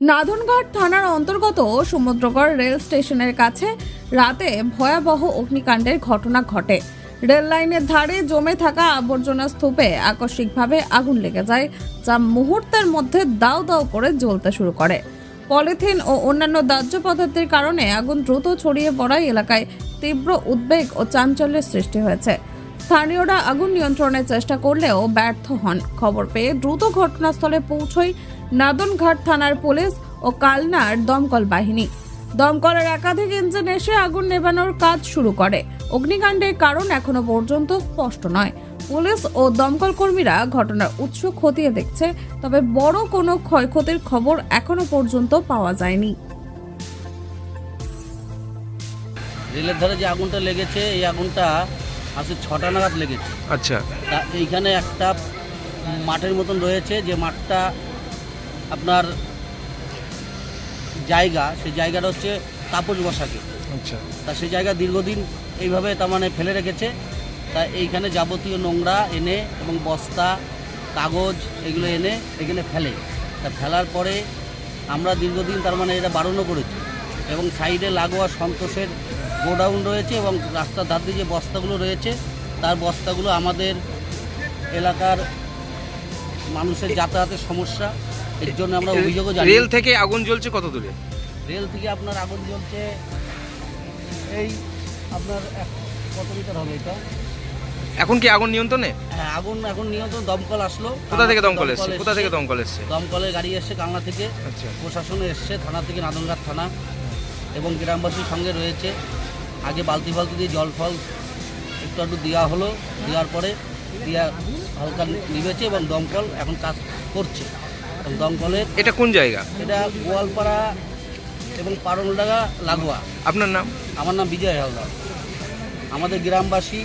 নাদনঘাট থানার অন্তর্গত সমুদ্রগড় রেল স্টেশনের কাছে রাতে ভয়াবহ অগ্নিকাণ্ডের ঘটনা ঘটে। রেল লাইনের ধারে জমে থাকা আবর্জনা স্তূপে আকস্মিকভাবে আগুন লেগে যায়, যা মুহূর্তের মধ্যে দাউ দাউ করে জ্বলতে শুরু করে। পলিথিন ও অন্যান্য দাহ্য পদার্থের কারণে আগুন দ্রুত ছড়িয়ে পড়ায় এলাকায় তীব্র উদ্বেগ ও চাঞ্চল্যের সৃষ্টি হয়েছে। স্থানীয়রা আগুন নিয়ন্ত্রণের চেষ্টা করলেও ব্যর্থ হন। খবর পেয়ে দ্রুত ঘটনাস্থলে পৌঁছয় নাদনঘাট থানার পুলিশ ও কালনার দমকল বাহিনী। দমকলের একাধিক ইঞ্জিন এসে আগুন নেভানোর কাজ শুরু করে। অগ্নিকাণ্ডের কারণ এখনও পর্যন্ত স্পষ্ট নয়। পুলিশ ও দমকল কর্মীরা ঘটনার উৎস খতিয়ে দেখছে, তবে বড় কোনো ক্ষয়ক্ষতির খবর এখনও পর্যন্ত পাওয়া যায়নি। রেলের ধারে যে আগুনটা লেগেছে, এই আগুনটা আজকে ছটা নাগাদ লেগেছে। আচ্ছা। তা এইখানে একটা মাঠের মতন রয়েছে যে মাঠটা আপনার জায়গা সেই জায়গাটা হচ্ছে তাপস বসাকে। আচ্ছা। তা সেই জায়গা দীর্ঘদিন এইভাবে তার মানে ফেলে রেখেছে। তা এইখানে যাবতীয় নোংরা এনে এবং বস্তা কাগজ এগুলো এনে এখানে ফেলে। তা ফেলার পরে আমরা দীর্ঘদিন তার মানে এটা বারণও করেছি। এবং সাইডে লাগোয়া সন্তোষের গোডাউন রয়েছে এবং রাস্তার ধার দিয়ে যে বস্তাগুলো রয়েছে তার বস্তাগুলো আমাদের এলাকার মানুষের যাতায়াতের সমস্যা। এর জন্য আমরা অভিযোগও জানি। রেল থেকে আগুন জ্বলছে কত দূরে? রেল থেকে আপনার আগুন জ্বলছে এই আপনার কত মিটার হবে এটা? এখন কি আগুন নিয়ন্ত্রণে? হ্যাঁ আগুন এখন নিয়ন্ত্রণ দমকল আসলো। কোথা থেকে দমকল এসছে। কোথা থেকে দমকল এসছে? দমকলের গাড়ি এসছে কালনা থেকে। আচ্ছা। প্রশাসন এসছে থানা থেকে নাদনঘাট থানা। এবং গ্রামবাসীর সঙ্গে রয়েছে। আগে বালতি ফালতি দিয়ে জল ফল একটু একটু দেওয়া হলো দেওয়ার পরে দিয়া হালকা নিবেছে এবং দমকল এখন কাজ করছে। এবং দমকলের এটা কোন জায়গা? এটা গোয়ালপাড়া এবং পারলডাঙ্গা লাগোয়া। আপনার নাম? আমার নাম বিজয় হালদার। আমাদের গ্রামবাসী